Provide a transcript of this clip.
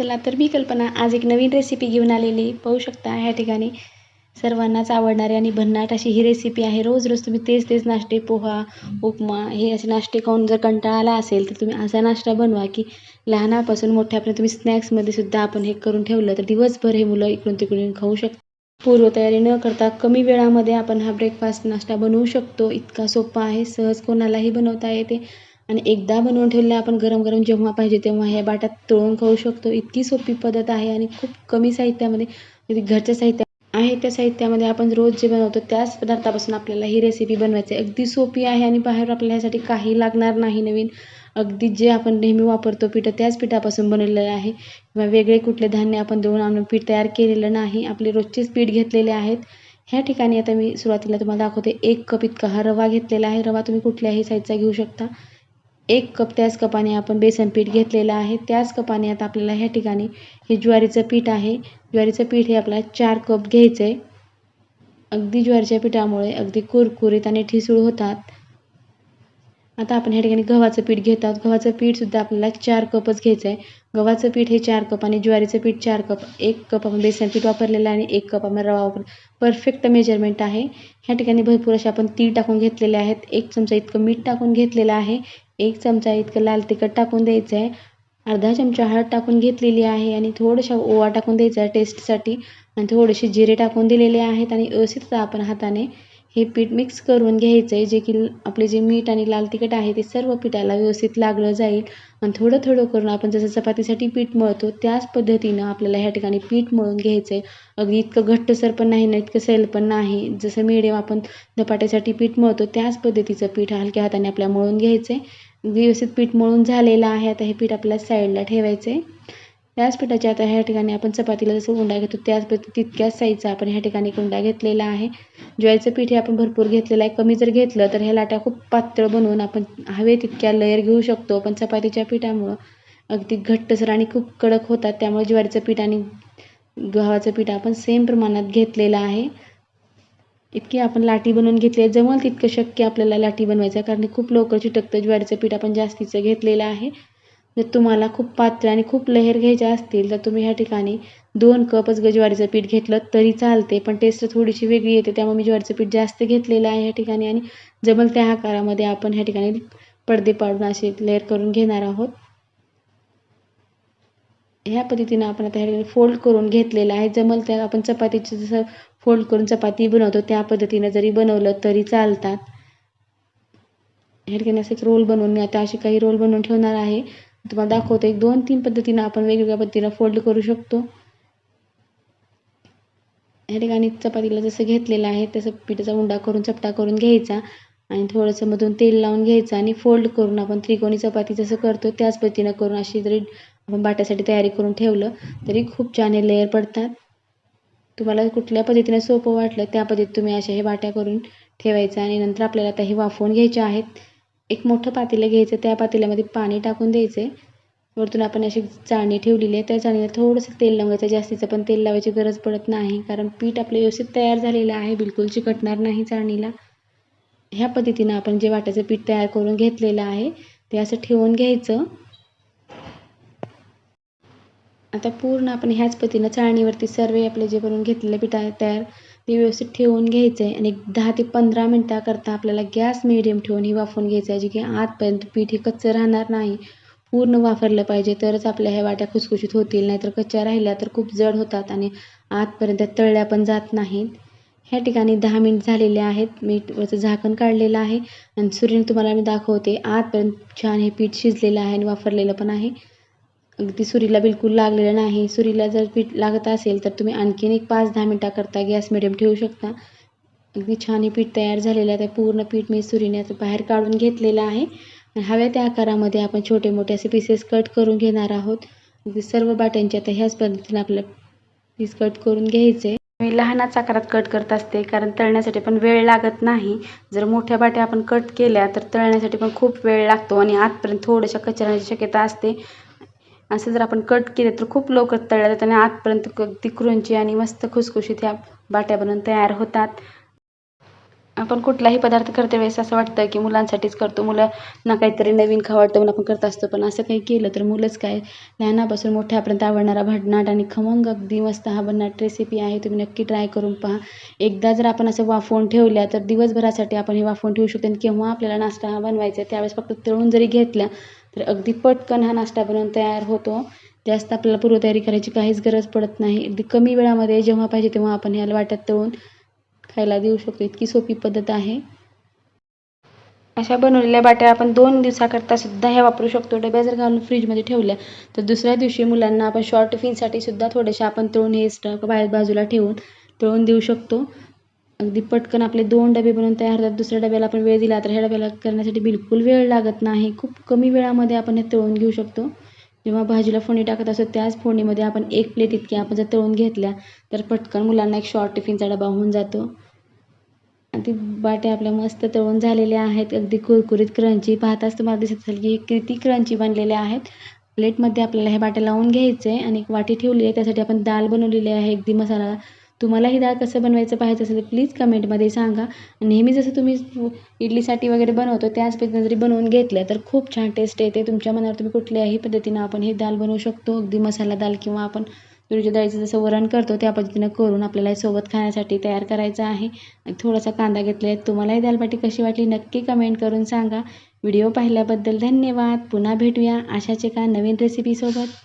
चला तर मी कल्पना आज एक नवीन रेसिपी घेऊन आलेली. पाहू शकता ह्या ठिकाणी सर्वांनाच आवडणारी आणि भन्नाट अशी ही रेसिपी आहे. रोज रोज तुम्ही तेच तेच नाश्ते पोहा उपमा हे असे नाश्ते खाऊन जर कंटाळा आला असेल तर तुम्ही असा नाश्ता बनवा की लहानापासून मोठ्यापर्यंत तुम्ही स्नॅक्समध्ये सुद्धा आपण हे करून ठेवलं तर दिवसभर हे मुलं इकडून तिकडून खाऊ शकतात. पूर्वतयारी न करता कमी वेळामध्ये आपण हा ब्रेकफास्ट नाश्ता बनवू शकतो. इतका सोपा आहे सहज कोणालाही बनवता येते. आणि एकदा बनवून ठेवलेलं आपण गरम गरम जेव्हा पाहिजे तेव्हा ह्या बाट्यात तळून खाऊ शकतो. इतकी सोपी पद्धत आहे आणि खूप कमी साहित्यामध्ये म्हणजे घरच्या साहित्या आहे त्या साहित्यामध्ये आपण रोज जे बनवतो त्याच पदार्थापासून आपल्याला ही रेसिपी बनवायची आहे. अगदी सोपी आहे आणि बाहेर आपल्याला ह्यासाठी काही लागणार नाही नवीन. अगदी जे आपण नेहमी वापरतो पिठं त्याच पिठापासून बनवलेलं आहे. किंवा वेगळे कुठले धान्य आपण देऊन आणून पीठ तयार केलेलं नाही आपले रोजचेच पीठ घेतलेले आहेत. ह्या ठिकाणी आता मी सुरुवातीला तुम्हाला दाखवते एक कप इतका हा रवा घेतलेला आहे. रवा तुम्ही कुठल्याही साईजचा घेऊ शकता. एक कप त्याच कपाने आपण बेसन पीठ घेतलेलं आहे. त्याच कपाने आता आपल्याला ह्या ठिकाणी हे ज्वारीचं पीठ आहे. ज्वारीचं पीठ हे आपल्याला चार कप घ्यायचं. आहे अगदी ज्वारीच्या पिठामुळे अगदी कुरकुरीत आणि ठिसूळ होतात. आता आपण ह्या ठिकाणी गव्हाचं पीठ घेत आहोत. गव्हाचं पीठसुद्धा आपल्याला चार कपच घ्यायचं आहे गव्हाचं पीठ हे चार कप आणि ज्वारीचं पीठ चार कप. एक कप आपण बेसन पीठ वापरलेलं आहे आणि एक कप आपण रवा वापर परफेक्ट मेजरमेंट आहे. ह्या ठिकाणी भरपूर असे आपण तीळ टाकून घेतलेले आहेत. एक चमचा इतकं मीठ टाकून घेतलेलं आहे. एक चमचा इतकं लाल तिखट टाकून द्यायचं आहे अर्धा चमचा हळद टाकून घेतलेली आहे आणि थोडंशा ओवा टाकून द्यायचा आहे टेस्टसाठी आणि थोडेसे जिरे टाकून दिलेले आहेत आणि व्यवस्थित आपण हाताने हे पीठ मिक्स करून घ्यायचं आहे जे की आपले जे मीठ आणि लाल तिखट आहे ते सर्व पिठाला व्यवस्थित लागलं जाईल. आणि थोडं थोडं करून आपण जसं चपातीसाठी पीठ मळतो त्याच पद्धतीनं आपल्याला ह्या ठिकाणी पीठ मळून घ्यायचं आहे अगदी इतकं घट्टसर पण नाही ना इतकं सैल पण नाही. जसं मिडियम आपण धपाट्यासाठी पीठ मळतो त्याच पद्धतीचं पीठ हलक्या हाताने आपल्या मळून घ्यायचं आहे व्यवस्थित पीठ मळून झालेलं आहे आता हे पीठ आपल्याला साईडला ठेवायचं आहे त्याच आता ह्या ठिकाणी आपण चपातीला जसं उंडा घेतो त्याच तितक्याच साईजचा आपण ह्या ठिकाणी उंडा घेतलेला आहे. ज्वारीचं पीठ हे आपण भरपूर घेतलेलं आहे. कमी जर घेतलं तर ह्या लाट्या खूप पातळ बनवून आपण हवे तितक्या लेअर घेऊ शकतो. पण चपातीच्या पिठामुळं अगदी घट्टसर आणि खूप कडक होतात. त्यामुळे ज्वारीचं पीठ आणि गव्हाचं पीठ आपण सेम प्रमाणात घेतलेलं आहे. इतकी आपण लाटी बनवून घेतली आहे. जमल तितकं शक्य आपल्याला लाटी बनवायचं कारण खूप लवकर चिटकतं. ज्वारीचं पीठ आपण जास्तीचं घेतलेलं आहे. जर तुम्हाला खूप पातळ आणि खूप लहेर घ्यायच्या असतील तर तुम्ही ह्या ठिकाणी दोन कपच ग ज्वारीचं पीठ घेतलं तरी चालते पण टेस्ट थोडीशी वेगळी येते त्यामुळे मी ज्वारीचं पीठ जास्त घेतलेलं आहे ह्या ठिकाणी आणि जमल त्या आकारामध्ये आपण ह्या ठिकाणी पडदे पाडून असे लेअर करून घेणार आहोत. ह्या पद्धतीनं आपण आता ह्या ठिकाणी फोल्ड करून घेतलेलं आहे. जमल त्या आपण चपातीचे जसं फोल्ड करून चपाती बनवतो त्या पद्धतीनं जरी बनवलं तरी चालतात. ह्या ठिकाणी असे एक रोल बनवून मी आता असे काही रोल बनवून ठेवणार आहे. तुम्हाला दाखवतो एक दोन तीन पद्धतीनं आपण वेगवेगळ्या पद्धतीनं फोल्ड करू शकतो. ह्या ठिकाणी चपातीला जसं घेतलेलं आहे तसं पिठाचा उंडा करून चपटा करून घ्यायचा आणि थोडंसं मधून तेल लावून घ्यायचं आणि फोल्ड करून आपण त्रिकोणी चपाती जसं करतो त्याच पद्धतीनं करून अशी जरी आपण बाट्यासाठी तयारी करून ठेवलं तरी खूप छान हे लेअर पडतात. तुम्हाला कुठल्या पद्धतीनं सोपं वाटलं त्या पद्धतीत तुम्ही अशा हे बाट्या करून ठेवायचं आणि नंतर आपल्याला आता हे वाफवून घ्यायचे आहेत. एक मोठं पातेलं घ्यायचं त्या पातेल्यामध्ये पाणी टाकून द्यायचं. वरतून आपण अशी चाळणी ठेवलेली आहे त्या चाळणीला थोडंसं तेल लावायचं जास्तीचं पण तेल लावायची गरज पडत नाही कारण पीठ आपलं व्यवस्थित तयार झालेलं आहे बिलकुल चिकटणार नाही चाळणीला. ह्या पद्धतीनं आपण जे वाटायचं पीठ तयार करून घेतलेलं आहे ते असं ठेवून घ्यायचं. आता पूर्ण आपण ह्याच पद्धतीनं चाळणीवरती सर्व आपले जे करून घेतलेलं पीठ तयार ते व्यवस्थित ठेवून घ्यायचं आहे आणि दहा ते पंधरा मिनटाकरता आपल्याला गॅस मिडियम ठेवून ही वाफवून घ्यायचं आहे जे की आतपर्यंत पीठ हे कच्चं राहणार नाही. पूर्ण वापरलं पाहिजे तरच आपल्या ह्या वाट्या खुसखुशीत होतील नाहीतर कच्च्या राहिल्या तर खूप जड होतात आणि आतपर्यंत तळल्या पण जात नाहीत. ह्या ठिकाणी दहा मिनिट झालेले आहेत. मी झाकण काढलेलं आहे आणि सूर्यने तुम्हाला मी दाखवते आतपर्यंत छान हे पीठ शिजलेलं आहे आणि वापरलेलं पण आहे. अगदी सुरीला बिलकुल लागलेलं नाही. सुरीला जर पीठ लागत असेल तर तुम्ही आणखीन एक पाच दहा मिनटाकरता गॅस मिडियम ठेवू शकता. अगदी छान हे पीठ तयार झालेलं आहे. पूर्ण पीठ मी सुरीने आता बाहेर काढून घेतलेलं आहे. हव्या त्या आकारामध्ये आपण छोटे मोठे असे पीसेस कट करून घेणार आहोत. अगदी सर्व बाट्यांच्या आता ह्याच पद्धतीने आपलं पीस कट करून घ्यायचे. मी लहानच आकारात कट करत असते कारण तळण्यासाठी पण वेळ लागत नाही. जर मोठ्या बाट्या आपण कट केल्या तर तळण्यासाठी पण खूप वेळ लागतो आणि आतपर्यंत थोड्याशा कचऱ्याची शक्यता असते. असं जर आपण कट केले तर खूप लवकर तळल्या जातात आणि आतपर्यंत अगदी क्रुंची आणि मस्त खुसखुशीत ह्या बाट्या बनवून तयार होतात. आपण कुठलाही पदार्थ करते वेळेस असं वाटतं की मुलांसाठीच करतो. मुलांना काहीतरी नवीन खावं म्हणून आपण करत असतो. पण असं काही केलं तर मुलंच काय लहानापासून मोठ्यापर्यंत आवडणारा भडनाट आणि खमंग अगदी मस्त हा भन्नाट रेसिपी आहे. तुम्ही नक्की ट्राय करून पहा. एकदा जर आपण असं वाफवून ठेवल्या तर दिवसभरासाठी आपण हे वाफवून ठेवू शकतो. आणि केव्हा आपल्याला नाश्ता हा बनवायचा आहे त्यावेळेस फक्त तळून जरी घेतल्या तर अगदी पटकन हा नाश्ता बनवून तयार होतो. जास्त आपल्याला पूर्वतयारी करायची काहीच गरज पडत नाही. अगदी कमी वेळामध्ये जेव्हा पाहिजे तेव्हा आपण ह्याला वाट्यात तळून खायला देऊ शकतो. इतकी सोपी पद्धत आहे. अशा बनवलेल्या बाट्या आपण दोन दिवसाकरता सुद्धा ह्या वापरू शकतो. डब्या जर घालून फ्रीजमध्ये ठेवल्या तर दुसऱ्या दिवशी मुलांना आपण शॉर्ट फिनसाठी सुद्धा थोडेसे आपण तळून हे स्टॉक बाहेर बाजूला ठेवून तळून देऊ शकतो. अगदी पटकन आपले दोन डबे बनवून तयार होतात. दुसऱ्या डब्याला आपण वेळ दिला तर ह्या डब्याला करण्यासाठी बिलकुल वेळ लागत नाही. खूप कमी वेळामध्ये आपण हे तळून घेऊ शकतो. जेव्हा भाजीला फोडणी टाकत असतो त्याच फोडणीमध्ये आपण एक प्लेट इतकी आपण जर तळून घेतल्या तर पटकन मुलांना एक शॉर्ट टिफिनचा डबा होऊन जातो. आणि ती बाटे आपल्या मस्त तळून झालेल्या आहेत. अगदी कुरकुरीत क्रंची पाहताच तुम्हाला दिसत असेल की हे किती क्रंची बनलेल्या आहेत. प्लेटमध्ये आपल्याला हे बाट्या लावून घ्यायचे आणि एक वाटी ठेवली आहे. त्यासाठी आपण दाल बनवलेली आहे. अगदी मसाला तुम्हाला ही डाळ कसं बनवायचं पाहायचं असेल तर प्लीज कमेंटमध्ये सांगा. नेहमी जसं तुम्ही इडलीसाठी वगैरे बनवतो त्याच पद्धतीने जरी बनवून घेतलं तर खूप छान टेस्ट येते. तुमच्या मनावर तुम्ही कुठल्याही पद्धतीनं आपण ही दाल बनवू शकतो. अगदी मसाला दाल किंवा आपण तुरीच्या डाळीचं जसं वरण करतो त्या पद्धतीनं करून आपल्याला सोबत खाण्यासाठी तयार करायचं आहे. थोडासा कांदा घेतला आहे. तुम्हाला ही दालबाटी कशी वाटली नक्की कमेंट करून सांगा. व्हिडिओ पाहिल्याबद्दल धन्यवाद. पुन्हा भेटूया अशाच एका नवीन रेसिपीसोबत